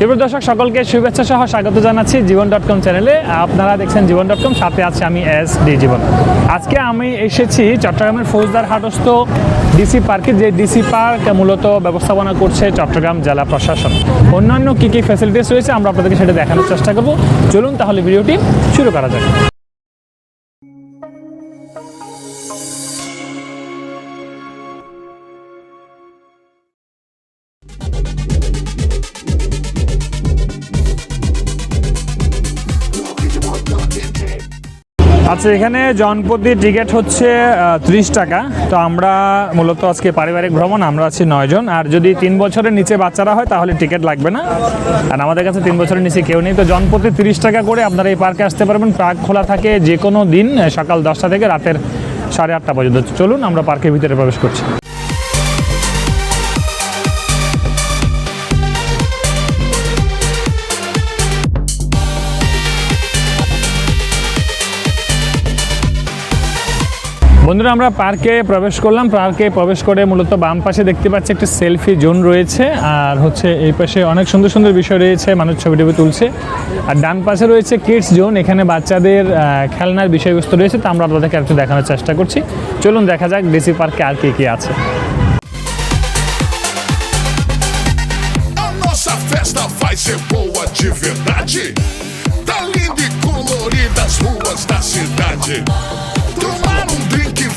সুপ্রিয় দর্শক, সকলকে শুভেচ্ছা সহ স্বাগত জানাচ্ছি জীবন ডট কম চ্যানেলে আপনারা দেখছেন জীবন ডট কম সাথে আছে আমি এস ডি জীবন। আজকে আমি এসেছি চট্টগ্রামের ফৌজদার হাটস্থ ডিসি পার্কে, যে ডিসি পার্ক মূলত ব্যবস্থাপনা করছে চট্টগ্রাম জেলা প্রশাসন। অন্যান্য কী কী ফ্যাসিলিটিস রয়েছে আমরা আপনাদেরকে সেটা দেখানোর চেষ্টা করব। চলুন তাহলে ভিডিওটি শুরু করা যাক। আচ্ছা এখানে জনপদি টিকিট হচ্ছে ত্রিশ টাকা। তো আমরা মূলত আজকে পারিবারিক ভ্রমণ, আমরা আছি নয়জন আর যদি তিন বছরের নিচে বাচ্চারা হয়, তাহলে টিকিট লাগবে না। আর আমাদের কাছে তিন বছরের নিচে কেউ নেই। তো জনপতি ত্রিশ টাকা করে আপনারা এই পার্কে আসতে পারবেন। পার্ক খোলা থাকে যে কোনো দিন সকাল দশটা থেকে রাতের সাড়ে আটটা পর্যন্ত। চলুন, আমরা পার্কের ভিতরে প্রবেশ করছি। বন্ধুরা, আমরা পার্কে প্রবেশ করলাম। পার্কে প্রবেশ করে মূলত বাম পাশে দেখতে পাচ্ছি একটা সেলফি জোন রয়েছে, আর হচ্ছে এই পাশে অনেক সুন্দর সুন্দর বিষয় রয়েছে, মানুষ ছবি টবি তুলছে। আর ডান পাশে রয়েছে কিডস জোন, এখানে বাচ্চাদের খেলনার বিষয়বস্তু রয়েছে, তা আমরা আপনাদেরকে একটু দেখানোর চেষ্টা করছি। চলুন দেখা যাক ডিসি পার্কে আর কী কী আছে। E colorida as ruas da cidade.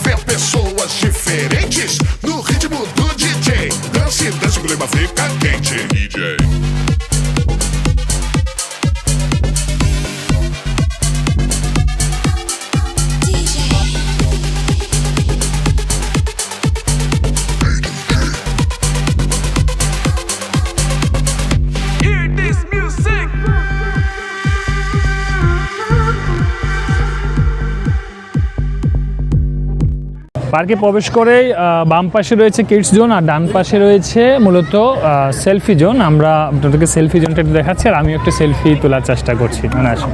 Ver pessoas diferentes no ritmo do DJ. Dance, dance, o clima fica quente. DJ. পার্কে প্রবেশ করেই বাম পাশে রয়েছে কিডস জোন আর ডান পাশে রয়েছে মূলত সেলফি জোন আমরা আপনাদেরকে সেলফি জোনটা একটু দেখাচ্ছি আর আমিও একটু সেলফি তোলার চেষ্টা করছি। মানে আসুন।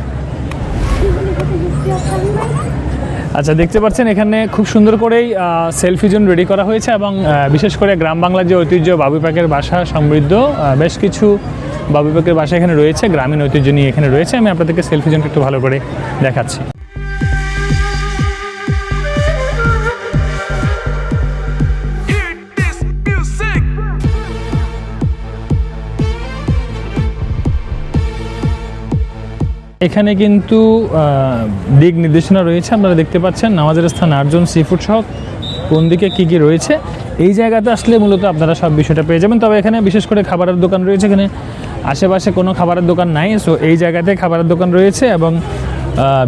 আচ্ছা দেখতে পাচ্ছেন এখানে খুব সুন্দর করেই সেলফি জোন রেডি করা হয়েছে এবং বিশেষ করে গ্রাম বাংলার যে ঐতিহ্য বাবু পাকের বাসা সমৃদ্ধ বেশ কিছু বাবু পাকের বাসা এখানে রয়েছে, গ্রামীণ ঐতিহ্য নিয়ে এখানে রয়েছে। আমি আপনাদেরকে সেলফি জোনটা একটু ভালো করে দেখাচ্ছি। এখানে কিন্তু দিক নির্দেশনা রয়েছে, আপনারা দেখতে পাচ্ছেন, নামাজের স্থান আটজন সি ফুড সহ কোন দিকে কী কী রয়েছে। এই জায়গাতে আসলে মূলত আপনারা সব বিষয়টা পেয়ে যাবেন। তবে এখানে বিশেষ করে খাবারের দোকান রয়েছে, এখানে আশেপাশে কোনো খাবারের দোকান নাই। সো এই জায়গাতে খাবারের দোকান রয়েছে এবং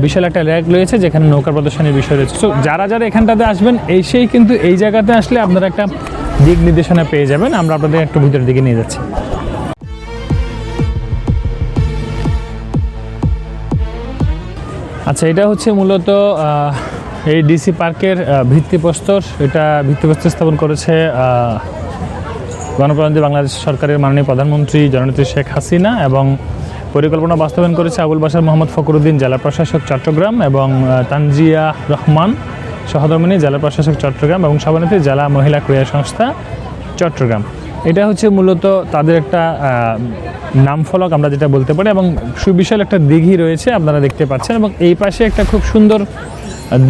বিশাল একটা র্যাক রয়েছে, যেখানে নৌকা প্রদর্শনীর বিষয় রয়েছে। সো যারা যারা এখানটাতে আসবেন, এসেই কিন্তু এই জায়গাতে আসলে আপনারা একটা দিক নির্দেশনা পেয়ে যাবেন। আমরা আপনাদের একটু ভিতরের দিকে নিয়ে যাচ্ছি। আচ্ছা এটা হচ্ছে মূলত এই ডিসি পার্কের ভিত্তিপ্রস্তর এটা ভিত্তিপ্রস্তর স্থাপন করেছে গণপ্রজাতন্ত্রী বাংলাদেশ সরকারের মাননীয় প্রধানমন্ত্রী জননেত্রী শেখ হাসিনা এবং পরিকল্পনা বাস্তবায়ন করেছে আবুল বাসার মোহাম্মদ ফখরুদ্দিন জেলা প্রশাসক চট্টগ্রাম এবং তানজিয়া রহমান সহধর্মিনী জেলা প্রশাসক চট্টগ্রাম এবং সভানেত্রী জেলা মহিলা ক্রীড়া সংস্থা চট্টগ্রাম। এটা হচ্ছে মূলত তাদের একটা নামফলক আমরা যেটা বলতে পারি, এবং সুবিশাল একটা দিঘি রয়েছে, আপনারা দেখতে পাচ্ছেন, এবং এই পাশে একটা খুব সুন্দর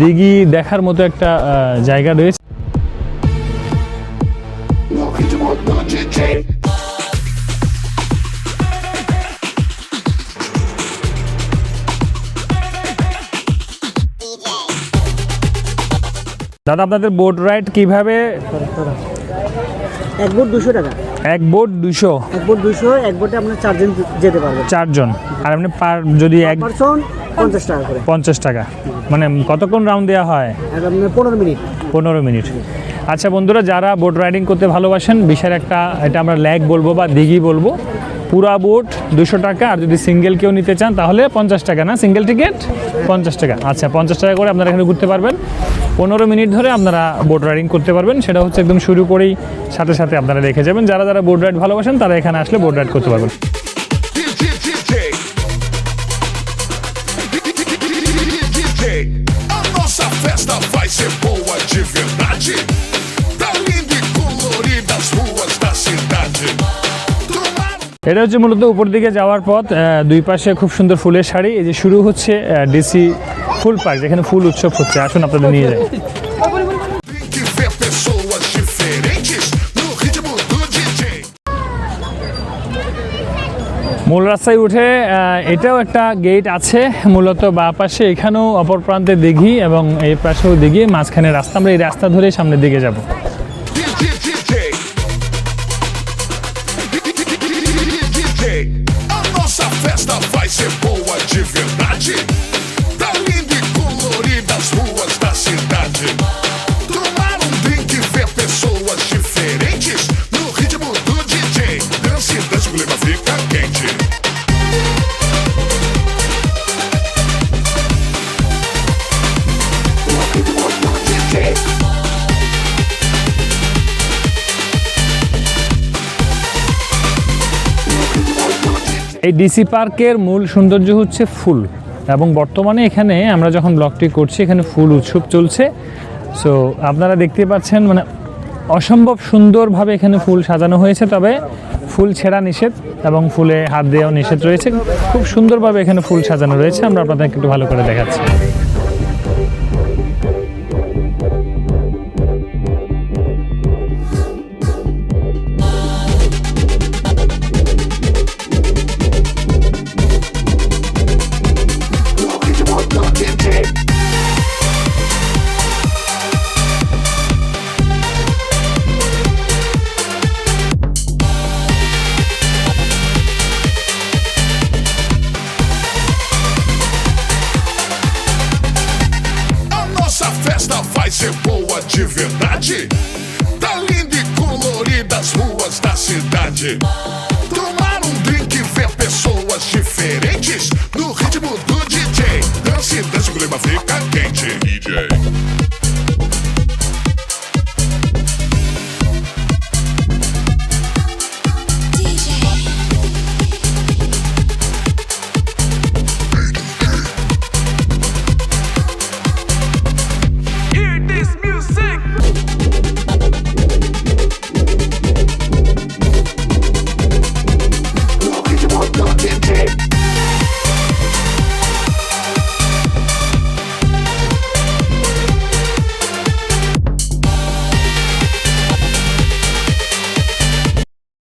দিঘি দেখার মতো একটা জায়গা রয়েছে. দাদা, আপনাদের বোট রাইড কীভাবে এক বোট দুশো টাকা। এক বোট দুশো। এক বোট দুশো এক বোটে আপনার চারজন যেতে পারবেন। চারজন। আর আপনি পার যদি এক পারসন পঞ্চাশ টাকা করে। পঞ্চাশ টাকা। মানে কতক্ষণ রাউন্ড দেওয়া হয়? পনেরো মিনিট। পনেরো মিনিট। আচ্ছা বন্ধুরা যারা বোট রাইডিং করতে ভালোবাসেন বিশাল একটা এটা আমরা ল্যাগ বলব বা দিঘি বলব। পুরা বোট দুশো টাকা, আর যদি সিঙ্গেল কেউ নিতে চান তাহলে পঞ্চাশ টাকা না? সিঙ্গেল টিকিট পঞ্চাশ টাকা। আচ্ছা পঞ্চাশ টাকা করে আপনারা এখানে ঘুরতে পারবেন। পনেরো মিনিট ধরে আপনারা বোট রাইডিং করতে পারবেন। সেটা হচ্ছে একদম শুরু করেই সাথে সাথে আপনারা দেখে যাবেন। যারা যারা বোট রাইড ভালোবাসেন, তারা এখানে আসলে বোট রাইড করতে পারবেন। Festa vai ser boa de verdade. এটা হচ্ছে মূলত উপর দিকে যাওয়ার পথ দুই পাশে খুব সুন্দর ফুলের শাড়ি। এই যে শুরু হচ্ছে ডিসি ফুল পার্ক, যেখানে ফুল উৎসব হচ্ছে। আসুন আপনাদের নিয়ে যাই. মূল রাস্তায় উঠে এটাও একটা গেট আছে, মূলত বা পাশে, এখানেও অপর প্রান্তে দিঘি এবং এই পাশেও দিঘি, মাঝখানে রাস্তা। আমরা এই রাস্তা ধরে সামনের দিকে যাব। De verdade. এই ডিসি পার্কের মূল সৌন্দর্য হচ্ছে ফুল এবং বর্তমানে এখানে আমরা যখন ব্লগটি করছি, এখানে ফুল উৎসব চলছে। সো আপনারা দেখতে পাচ্ছেন মানে অসম্ভব সুন্দরভাবে এখানে ফুল সাজানো হয়েছে, তবে ফুল ছেঁড়া নিষেধ এবং ফুলে হাত দেওয়া নিষেধ রয়েছে। খুব সুন্দরভাবে এখানে ফুল সাজানো রয়েছে, আমরা আপনাদেরকে একটু ভালো করে দেখাচ্ছি। Ser boa de verdade. Tá linda e colorida as ruas da cidade. Tomar um drink e ver pessoas diferentes no ritmo do DJ. Dance, dance, o clima fica quente. DJ.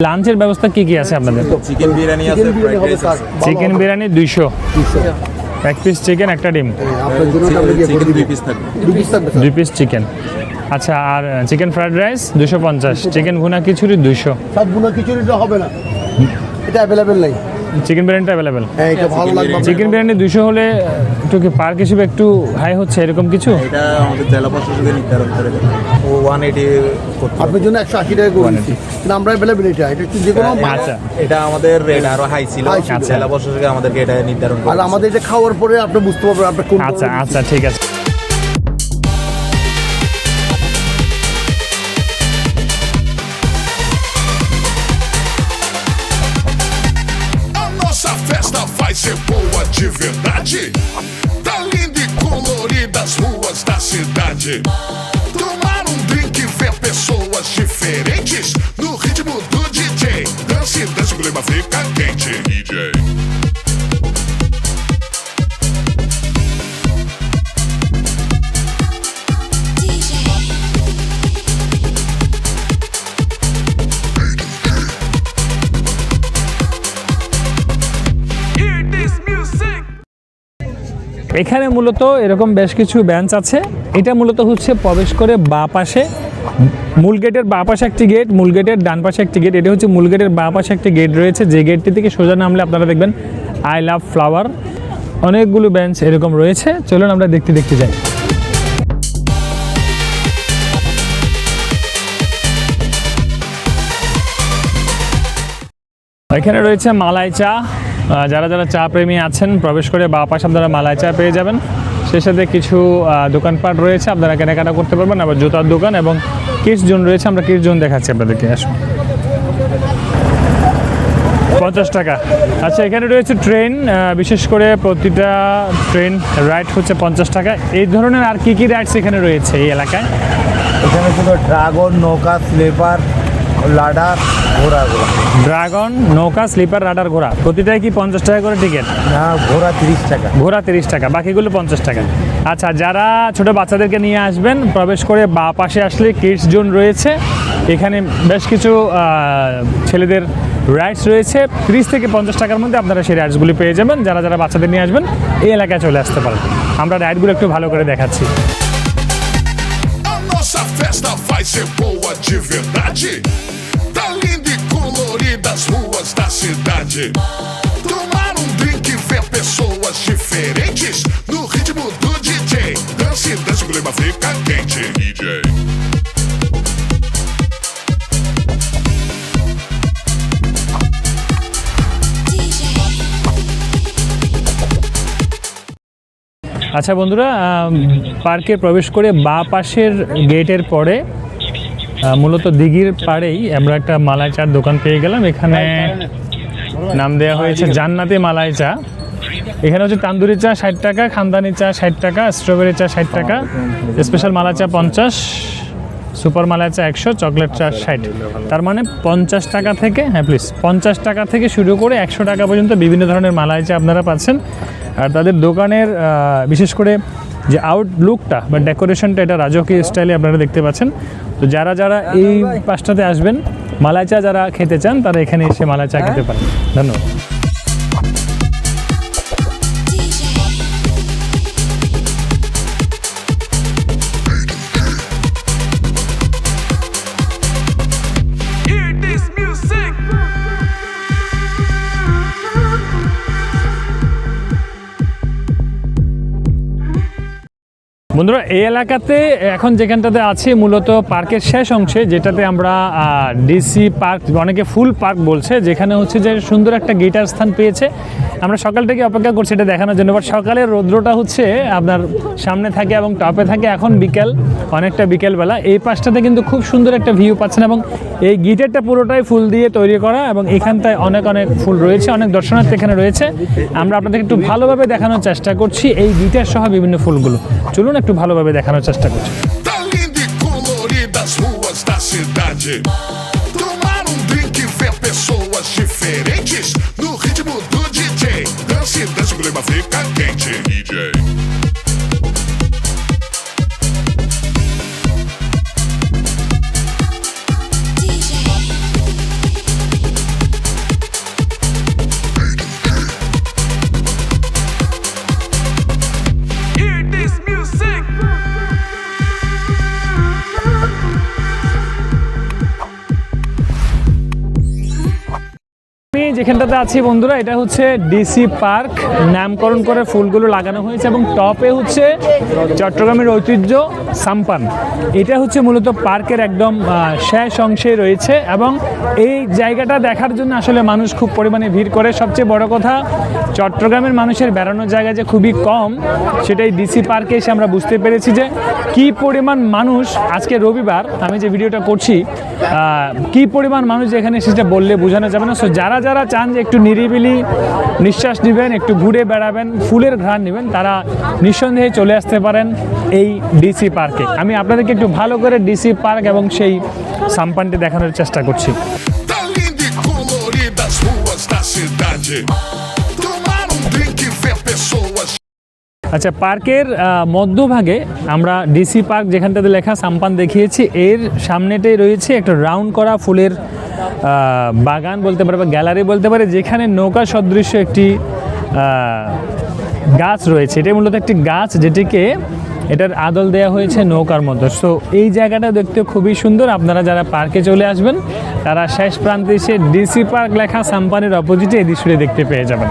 লাঞ্চের ব্যবস্থা কি কি আছে আপনাদের? চিকেন বিরিয়ানি আছে chicken biryani দুইশো। এক piece chicken একটা ডিম। চিকেন দুই পিস চিকেন আচ্ছা আর চিকেন ফ্রাইড রাইস দুশো পঞ্চাশ। চিকেন ভুনা খিচুড়ি দুইশো। সব ভুনা খিচুড়িটা হবে না। এটা অ্যাভেলেবেল নেই। চিকেন বিরিয়ানিটা অ্যাভেলেবেল হ্যাঁ এটা ভালো লাগবে। চিকেন বিরিয়ানি দুইশো হলে একটু কি পার্ক হিসেবে একটু হাই হচ্ছে এরকম কিছু? এটা আমাদের জেলা প্রশাসকের নির্ধারণ করে ও ওয়ান এইটি। আপনার জন্য একশো আশি টাকা করে দিচ্ছি। কিন্তু আমরা অ্যাভেলেবেল এটা এটা একটু যে কোনো আচ্ছা। এটা আমাদের রেট আরও হাই ছিল। জেলা প্রশাসকে আমাদেরকে এটা নির্ধারণ করে আর আমাদের এটা খাওয়ার পরে আপনি বুঝতে পারবেন আপনার কোন আচ্ছা আচ্ছা ঠিক আছে। Tomar um drink e ver pessoas diferentes no ritmo do DJ. Dance, dance, o clima fica quente. DJ. এখানে মূলত এরকম বেশ কিছু বেঞ্চ আছে। এটা মূলত হচ্ছে প্রবেশ করে বা পাশে, মূল গেটের বা পাশে একটি গেট, মূল গেটের ডান পাশে একটি গেট। এটা হচ্ছে মূল গেটের বা পাশে একটি গেট রয়েছে। যে গেটটি থেকে সোজা নামলে আপনারা দেখবেন আই লাভ ফ্লাওয়ার। অনেকগুলো বেঞ্চ এরকম রয়েছে। চলুন আমরা দেখতে দেখতে যাই। এখানে রয়েছে মালাই চা। যারা যারা চা প্রেমী আছেন, প্রবেশ করে বা পাশে আপনারা মালায় চা পেয়ে যাবেন। সেই সাথে কিছু দোকানপাট রয়েছে, আপনারা কেনাকাটা করতে পারবেন, আবার জুতার দোকান এবং কিস জোন রয়েছে, আমরা কিস জোন দেখাচ্ছি আপনাদেরকে, আসুন। পঞ্চাশ টাকা। আচ্ছা এখানে রয়েছে ট্রেন বিশেষ করে প্রতিটা ট্রেন রাইড হচ্ছে পঞ্চাশ টাকা। এই ধরনের আর কি কি রাইডস এখানে রয়েছে এই এলাকায়? এখানে শুধু ড্রাগন, নৌকা, স্লিপার লাডার ঘোড়াগুলো ড্রাগন নৌকা স্লিপার রাডার ঘোড়া। প্রতিটাই কি পঞ্চাশ টাকা করে টিকিট? না ঘোড়া তিরিশ টাকা। ঘোড়া তিরিশ টাকা বাকিগুলো পঞ্চাশ টাকা। আচ্ছা যারা ছোট বাচ্চাদেরকে নিয়ে আসবেন প্রবেশ করে বা পাশে আসলে কিডস জোন রয়েছে। এখানে বেশ কিছু ছেলেদের রাইডস রয়েছে। তিরিশ থেকে পঞ্চাশ টাকার মধ্যে আপনারা সেই রাইডসগুলি পেয়ে যাবেন। যারা যারা বাচ্চাদের নিয়ে আসবেন এই এলাকায় চলে আসতে পারেন। আমরা রাইডগুলো একটু ভালো করে দেখাচ্ছি। Festa vai ser boa de verdade. Tá linda e colorida as ruas da cidade. Tomar um drink e ver pessoas diferentes no ritmo do DJ. Dance, dance, o clima fica quente. DJ. আচ্ছা বন্ধুরা পার্কে প্রবেশ করে বা পাশের গেটের পরে মূলত দিঘির পাড়েই আমরা একটা মালাই চার দোকান পেয়ে গেলাম। এখানে নাম দেওয়া হয়েছে জান্নাতি মালাই চা। এখানে হচ্ছে তান্দুরি চা ষাট টাকা, খানদানি চা ষাট টাকা, স্ট্রবেরি চা ষাট টাকা স্পেশাল মালাই চা পঞ্চাশ, সুপার মালাই চা একশো, চকলেট চা ষাট। তার মানে পঞ্চাশ টাকা থেকে হ্যাঁ প্লিজ পঞ্চাশ টাকা থেকে শুরু করে একশো টাকা পর্যন্ত বিভিন্ন ধরনের মালাই চা আপনারা পাচ্ছেন। আর তাদের দোকানের বিশেষ করে যে আউটলুকটা বা ডেকোরেশনটা এটা রাজকীয় স্টাইলে আপনারা দেখতে পাচ্ছেন। তো যারা যারা এই পাশটাতে আসবেন, মালাই চা যারা খেতে চান, তারা এখানে এসে মালাই চা খেতে পারেন। ধন্যবাদ। বন্ধুরা, এই এলাকাতে এখন যেখানটাতে আছি মূলত পার্কের শেষ অংশে, যেটাতে আমরা ডিসি পার্ক, অনেকে ফুল পার্ক বলছে, যেখানে হচ্ছে যে সুন্দর একটা গিটার স্থান পেয়েছে। আমরা সকাল থেকে অপেক্ষা করছি এটা দেখানোর জন্য বাট সকালের রৌদ্রটা হচ্ছে আপনার সামনে থাকে এবং টপে থাকে। এখন বিকেল, অনেকটা বিকেলবেলা। এই পাশটাতে কিন্তু খুব সুন্দর একটা ভিউ পাচ্ছেন এবং এই গিটারটা পুরোটাই ফুল দিয়ে তৈরি করা এবং এখানটায় অনেক অনেক ফুল রয়েছে, অনেক দর্শনার্থী এখানে রয়েছে। আমরা আপনাদের একটু ভালোভাবে দেখানোর চেষ্টা করছি এই গিটার সহ বিভিন্ন ফুলগুলো। চলুন একটু ভালোভাবে দেখানোর চেষ্টা করছি Tá linda e colorida as ruas da cidade. Tomar um drink e ver pessoas diferentes no ritmo do DJ. Dance, dance, o clima fica quente. DJ. যেখানটাতে আছি বন্ধুরা, এটা হচ্ছে ডিসি পার্ক নামকরণ করে ফুলগুলো লাগানো হয়েছে এবং টপে হচ্ছে চট্টগ্রামের ঐতিহ্য সাম্পান। এটা হচ্ছে মূলত পার্কের একদম শেষ অংশে রয়েছে এবং এই জায়গাটা দেখার জন্য আসলে মানুষ খুব পরিমাণে ভিড় করে। সবচেয়ে বড় কথা, চট্টগ্রামের মানুষের বেড়ানোর জায়গা যে খুবই কম, সেটাই ডিসি পার্কে এসে আমরা বুঝতে পেরেছি যে কি পরিমাণ মানুষ আজকে রবিবার, আমি যে ভিডিওটা করছি কি পরিমাণ মানুষ এখানে সেটা বললে বোঝানো যাবে না। সো যারা যারা চান যে একটু নিরিবিলি নিঃশ্বাস নেবেন, একটু ঘুরে বেড়াবেন, ফুলের ঘ্রাণ নেবেন, তারা নিঃসন্দেহে চলে আসতে পারেন এই ডিসি পার্কে। আমি আপনাদেরকে একটু ভালো করে ডিসি পার্ক এবং সেই সাম্পানটি দেখানোর চেষ্টা করছি। আচ্ছা পার্কের মধ্যভাগে আমরা ডিসি পার্ক যেখানটাতে লেখা সাম্পান দেখিয়েছি, এর সামনেটাই রয়েছে একটা রাউন্ড করা ফুলের বাগান বলতে পারে বা গ্যালারি বলতে পারে, যেখানে নৌকা সদৃশ্য একটি গাছ রয়েছে। এটা মূলত একটি গাছ যেটিকে এটার আদল দেয়া হয়েছে নৌকার মতো সো এই জায়গাটা দেখতে খুবই সুন্দর। আপনারা যারা পার্কে চলে আসবেন, তারা শেষ প্রান্তে এসে ডিসি পার্ক লেখা সাম্পানের অপোজিটে এই দৃশ্যটি দেখতে পেয়ে যাবেন।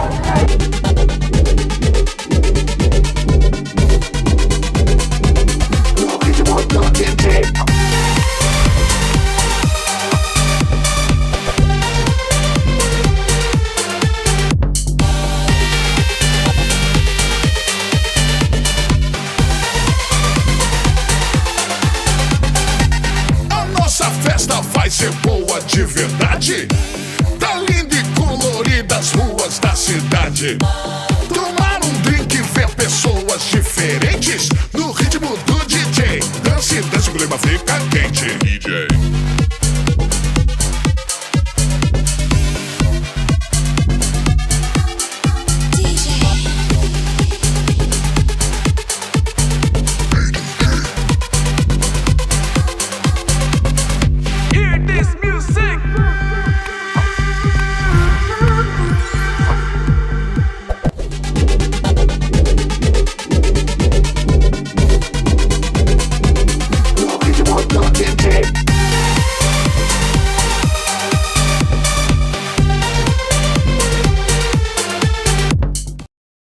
Verdade. Tá linda e colorida as ruas da cidade.